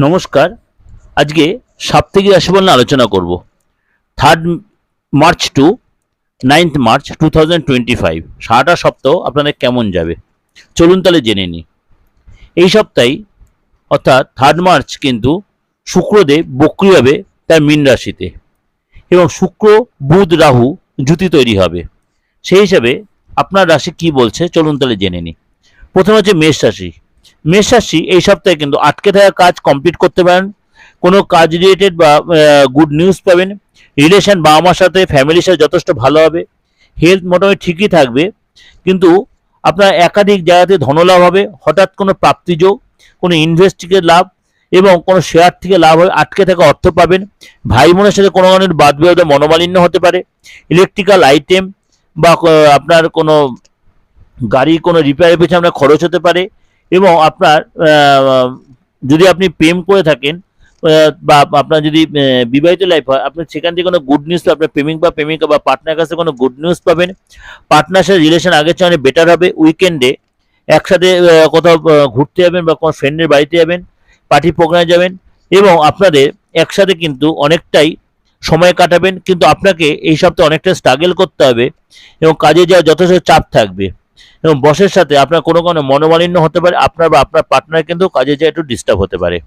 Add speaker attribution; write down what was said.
Speaker 1: নমস্কার। আজকে সাপ্তাহিক রাশিফল নিয়ে আলোচনা করব। Third March to ninth March two thousand twenty five সারাটা সপ্তাহ আপনাদের কেমন যাবে? চলুন তাহলে জেনে নিই। এই সপ্তাহে, অর্থাৎ থার্ড মার্চ কিন্তু শুক্রদেব বক্রি হবে তার মীন রাশিতে এবং শুক্র, বুধ, রাহু জুতি তৈরি হবে। সেই হিসাবে আপনার রাশি কি বলছে? চলুন তাহলে জেনে নিই। প্রথমে হচ্ছে মেষ রাশি। মেষ রাশি এই সপ্তাহে কিন্তু আটকে থাকা কাজ কমপ্লিট করতে পারেন। কোনো কাজ রিলেটেড বা গুড নিউজ পাবেন। রিলেশন বাবা মার সাথে ফ্যামিলির সাথে যথেষ্ট ভালো হবে। হেলথ মোটামুটি ঠিকই থাকবে। কিন্তু আপনার একাধিক জায়গাতে ধনলাভ হবে। হঠাৎ কোনো প্রাপ্তিযোগ কোনো ইনভেস্টিগেট লাভ এবং কোনো শেয়ার থেকে লাভ হবে আটকে থাকা অর্থ পাবেন। ভাই বোনের সাথে কোনো ধরনের বাদ বিবাদে মনোমালিন্য হতে পারে। ইলেকট্রিক্যাল আইটেম বা আপনার কোনো গাড়ির কোনো রিপেয়ারের পেছনে আপনার খরচ হতে পারে। এবং আপনার যদি আপনি প্রেম করে থাকেন বা আপনার যদি বিবাহিত লাইফ হয় আপনি সেখান থেকে কোনো গুড নিউজ আপনার প্রেমিক বা প্রেমিকা বা পার্টনার কাছে কোনো গুড নিউজ পাবেন। পার্টনার সাথে রিলেশন আগের চেয়ে অনেক বেটার হবে। উইকেন্ডে একসাথে কোথাও ঘুরতে যাবেন বা কোনো ফ্রেন্ডের বাড়িতে যাবেন পার্টি প্রোগ্রামে যাবেন এবং আপনাদের একসাথে কিন্তু অনেকটাই সময় কাটাবেন। কিন্তু আপনাকে এই সপ্তাহে অনেকটা স্ট্রাগল করতে হবে এবং কাজে যাওয়া যথেষ্ট চাপ থাকবে। এবং বসের সাথে আপনার কোনো কোনো মনোমালিন্য হতে পারে, আপনার বা আপনার পার্টনার কিন্তু কাজে যায় একটু ডিস্টার্ব হতে পারে।